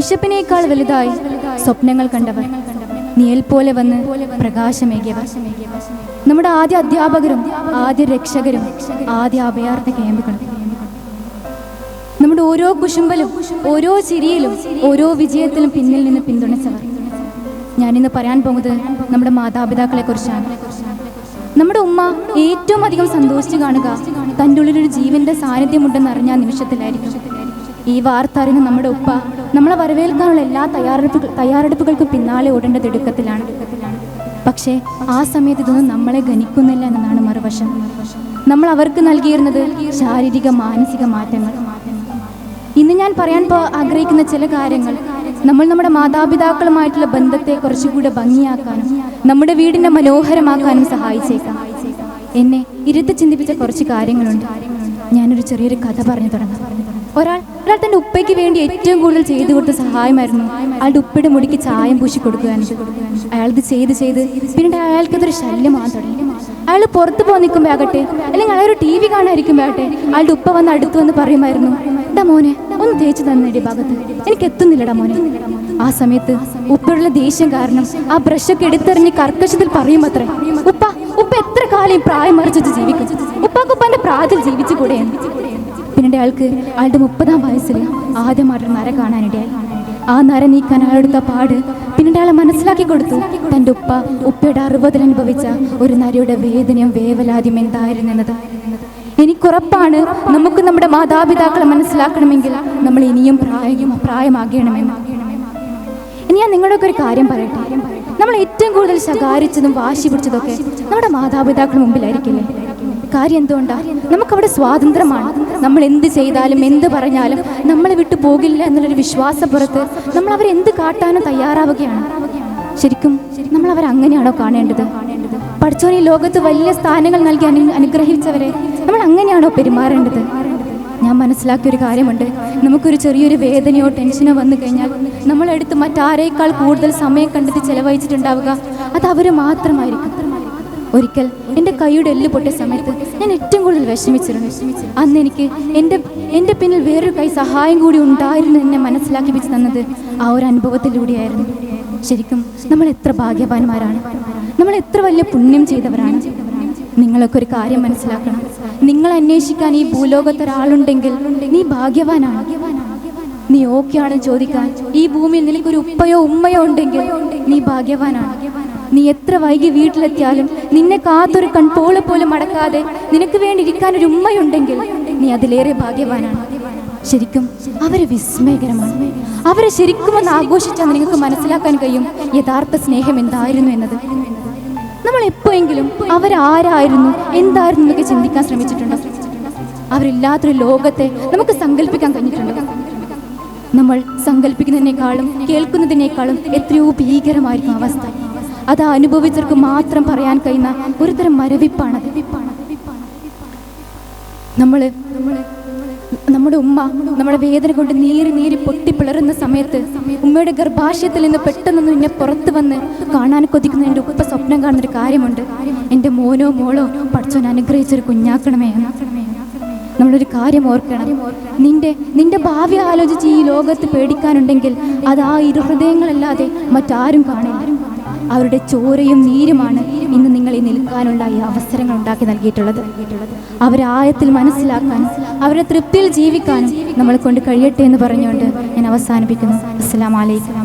വിശപ്പിനേക്കാൾ വലുതായി സ്വപ്നങ്ങൾ കണ്ടവർ. നിയൽ പോലെ വന്ന് പ്രകാശമേകിയവർ. നമ്മുടെ ആദ്യ അധ്യാപകരും ആദ്യ രക്ഷകരും ആദ്യ അഭയാർത്ഥ ക്യാമ്പുകളും. നമ്മുടെ ഓരോ കുശുമ്പലും ഓരോ ചിരിയിലും ഓരോ വിജയത്തിലും പിന്നിൽ നിന്ന് പിന്തുണച്ചവർ. ഞാനിന്ന് പറയാൻ പോകുന്നത് നമ്മുടെ മാതാപിതാക്കളെ കുറിച്ചാണ് നമ്മുടെ ഉമ്മ ഏറ്റവും അധികം സന്തോഷിച്ച് കാണുക തന്റെ ഉള്ളിലൊരു ജീവന്റെ സാന്നിധ്യമുണ്ടെന്ന് അറിഞ്ഞ നിമിഷത്തിലായിരിക്കും. ഈ വാർത്ത അറിയുന്ന നമ്മുടെ ഉപ്പ നമ്മളെ വരവേൽക്കാനുള്ള എല്ലാ തയ്യാറെടുപ്പുകൾ തയ്യാറെടുപ്പുകൾക്കും പിന്നാലെ ഓടേണ്ടത് തിടുക്കത്തിലാണ് പക്ഷേ ആ സമയത്ത് ഇതൊന്നും നമ്മളെ ഗണിക്കുന്നില്ല എന്നതാണ് മറുവശം. നമ്മൾ അവർക്ക് നൽകിയിരുന്നത് ശാരീരിക മാനസിക മാറ്റങ്ങൾ. ഇന്ന് ഞാൻ പറയാൻ ആഗ്രഹിക്കുന്ന ചില കാര്യങ്ങൾ. നമ്മൾ നമ്മുടെ മാതാപിതാക്കളുമായിട്ടുള്ള ബന്ധത്തെ കുറച്ചുകൂടെ ഭംഗിയാക്കാനും നമ്മുടെ വീടിനെ മനോഹരമാക്കാനും സഹായിച്ചേക്കാം. എന്നെ ഇരുത്തി ചിന്തിപ്പിച്ച കുറച്ച് കാര്യങ്ങളുണ്ട്. ഞാനൊരു ചെറിയൊരു കഥ പറഞ്ഞു തുടങ്ങാം. ഒരാൾ ഒരാൾ ഉപ്പയ്ക്ക് വേണ്ടി ഏറ്റവും കൂടുതൽ ചെയ്തു കൊടുത്ത സഹായമായിരുന്നു. അയാളുടെ ഉപ്പയുടെ മുടിക്ക് ചായം പൂശി അയാൾ ഇത് ചെയ്ത് ചെയ്ത് പിന്നീട് അയാൾക്കതൊരു ശല്യമാണ് തുടങ്ങി. അയാൾ പുറത്ത് പോകാൻ നിൽക്കുമ്പോ ആകട്ടെ അല്ലെങ്കിൽ അയാൾ ഒരു ടി വി കാണാതിരിക്കുമ്പോ ആകട്ടെ അയാളുടെ ഉപ്പ വന്ന് അടുത്ത് വന്ന് പറയുമായിരുന്നു എന്താ മോനെ ഒന്ന് തേച്ച് തന്നേടി ഭാഗത്ത്. എനിക്ക് എത്തുന്നില്ലടാ മോനെ. ആ സമയത്ത് ഉപ്പയുള്ള ദേഷ്യം കാരണം ആ ബ്രഷൊക്കെ എടുത്തെറിഞ്ഞ് കർക്കശത്തിൽ പറയും അത്രേ ഉപ്പ ഉപ്പ എത്ര കാലം പ്രായം മറിച്ചിട്ട് ജീവിക്കും? ഉപ്പാക്കുപ്പാന്റെ പ്രാതിൽ ജീവിച്ചു കൂടെയാണ് അയാൾക്ക് അയാളുടെ മുപ്പതാം വയസ്സിൽ ആദ്യമായിട്ടൊരു നര കാണാനിടയായി. ആ നര നീക്കാൻ അയാളെടുത്ത പാട് പിന്നീട് അയാളെ മനസ്സിലാക്കി കൊടുത്തു. തന്റെ ഉപ്പ ഉപ്പയുടെ അറുപതിൽ അനുഭവിച്ച ഒരു നരയുടെ വേദനയും വേവലാദ്യം എന്തായിരുന്നെന്നത് എനിക്കുറപ്പാണ് നമുക്ക് നമ്മുടെ മാതാപിതാക്കളെ മനസ്സിലാക്കണമെങ്കിൽ നമ്മൾ ഇനിയും പ്രായം പ്രായമാകണമെന്ന്. ഇനി ഞാൻ നിങ്ങളൊക്കെ ഒരു കാര്യം പറയട്ടെ. നമ്മൾ ഏറ്റവും കൂടുതൽ ശകാരിച്ചതും വാശി പിടിച്ചതൊക്കെ നമ്മുടെ മാതാപിതാക്കളുടെ മുമ്പിലായിരിക്കില്ലേ? കാര്യം എന്തുകൊണ്ടാ നമുക്കവിടെ സ്വാതന്ത്ര്യമാണ്. നമ്മൾ എന്ത് ചെയ്താലും എന്ത് പറഞ്ഞാലും നമ്മളെ വിട്ടു പോകില്ല എന്നുള്ളൊരു വിശ്വാസപ്പുറത്ത് നമ്മൾ അവരെ എന്ത് കാട്ടാനും തയ്യാറാവുകയാണ്. ശരിക്കും നമ്മൾ അവർ അങ്ങനെയാണോ കാണേണ്ടത്? പഠിച്ചോൻ ഈ ലോകത്ത് വലിയ സ്ഥാനങ്ങൾ നൽകി അനു അനുഗ്രഹിച്ചവരെ നമ്മൾ അങ്ങനെയാണോ പെരുമാറേണ്ടത്? ഞാൻ മനസ്സിലാക്കിയ ഒരു കാര്യമുണ്ട്. നമുക്കൊരു ചെറിയൊരു വേദനയോ ടെൻഷനോ വന്നു കഴിഞ്ഞാൽ നമ്മളെടുത്ത് മറ്റാരേക്കാൾ കൂടുതൽ സമയം കണ്ടെത്തി ചെലവഴിച്ചിട്ടുണ്ടാവുക അത് അവർ മാത്രമായിരിക്കും. ഒരിക്കൽ എന്റെ കൈയുടെ എല്ല് പൊട്ടിയ സമയത്ത് ഞാൻ ഏറ്റവും കൂടുതൽ വിഷമിച്ചിരുന്നു. അന്ന് എനിക്ക് എന്റെ എന്റെ പിന്നിൽ വേറൊരു കൈ സഹായം കൂടി ഉണ്ടായിരുന്നു എന്നെ മനസ്സിലാക്കി വെച്ച് തന്നത് ആ ഒരു അനുഭവത്തിലൂടെയായിരുന്നു. ശരിക്കും നമ്മൾ എത്ര ഭാഗ്യവാന്മാരാണ്. നമ്മൾ എത്ര വലിയ പുണ്യം ചെയ്തവരാണ്. നിങ്ങളൊക്കെ ഒരു കാര്യം മനസ്സിലാക്കണം. നിങ്ങൾ അന്വേഷിക്കാൻ ഈ ഭൂലോകത്ത് ഒരാളുണ്ടെങ്കിൽ നീ ഭാഗ്യവാനാണ്. നീ ഓക്കെയാണെന്ന് ചോദിക്കാൻ ഈ ഭൂമിയിൽ നിനക്കൊരു ഉപ്പയോ ഉമ്മയോ ഉണ്ടെങ്കിൽ നീ ഭാഗ്യവാനാണ്. നീ എത്ര വൈകി വീട്ടിലെത്തിയാലും നിന്നെ കാത്തൊരു കൺപോളെ പോലും മടക്കാതെ നിനക്ക് വേണ്ടി ഇരിക്കാൻ ഒരു ഉമ്മയുണ്ടെങ്കിൽ നീ അതിലേറെ ഭാഗ്യവാനാണ്. ശരിക്കും അവരെ വിസ്മയകരമാണ്. അവരെ ശരിക്കും ഒന്ന് ആഘോഷിച്ചാൽ നിങ്ങൾക്ക് മനസ്സിലാക്കാൻ കഴിയും യഥാർത്ഥ സ്നേഹം എന്തായിരുന്നു എന്നത്. നമ്മൾ എപ്പോഴെങ്കിലും അവരാരായിരുന്നു എന്തായിരുന്നു എന്നൊക്കെ ചിന്തിക്കാൻ ശ്രമിച്ചിട്ടുണ്ടോ? അവരില്ലാത്തൊരു ലോകത്തെ നമുക്ക് സങ്കല്പിക്കാൻ കഴിഞ്ഞിട്ടുണ്ടോ? നമ്മൾ സങ്കല്പിക്കുന്നതിനേക്കാളും കേൾക്കുന്നതിനേക്കാളും എത്രയോ ഭീകരമായിരിക്കും അവസ്ഥ. അത് അനുഭവിച്ചവർക്ക് മാത്രം പറയാൻ കഴിയുന്ന ഒരു തരം മരവിപ്പാണ്. നമ്മൾ നമ്മുടെ ഉമ്മ നമ്മുടെ വേദന കൊണ്ട് നീരി നീരി പൊട്ടി പിളരുന്ന സമയത്ത് ഉമ്മയുടെ ഗർഭാശയത്തിൽ നിന്ന് പെട്ടെന്നൊന്നും എന്നെ പുറത്ത് വന്ന് കാണാൻ കൊതിക്കുന്ന എന്റെ ഉപ്പ സ്വപ്നം കാണുന്നൊരു കാര്യമുണ്ട്. എന്റെ മോനോ മോളോ പഠിച്ചോൻ അനുഗ്രഹിച്ചൊരു കുഞ്ഞാക്കണമേ നമ്മളൊരു കാര്യം ഓർക്കണം. നിന്റെ നിന്റെ ഭാവി ആലോചിച്ച് ഈ ലോകത്ത് പേടിക്കാനുണ്ടെങ്കിൽ അത് ആ ഇരു ഹൃദയങ്ങളല്ലാതെ മറ്റാരും കാണില്ല. അവരുടെ ചോരയും നീരുമാണ് ഇന്ന് നിങ്ങളെ നിൽക്കാനുള്ള ഈ അവസരങ്ങൾ ഉണ്ടാക്കി നൽകിയിട്ടുള്ളത്. അവരെ ആയത്തിൽ മനസ്സിലാക്കാനും അവരുടെ തൃപ്തിയിൽ ജീവിക്കാനും നമ്മളെ കൊണ്ട് കഴിയട്ടെ എന്ന് പറഞ്ഞുകൊണ്ട് ഞാൻ അവസാനിപ്പിക്കുന്നു. അസ്സലാമലൈക്കും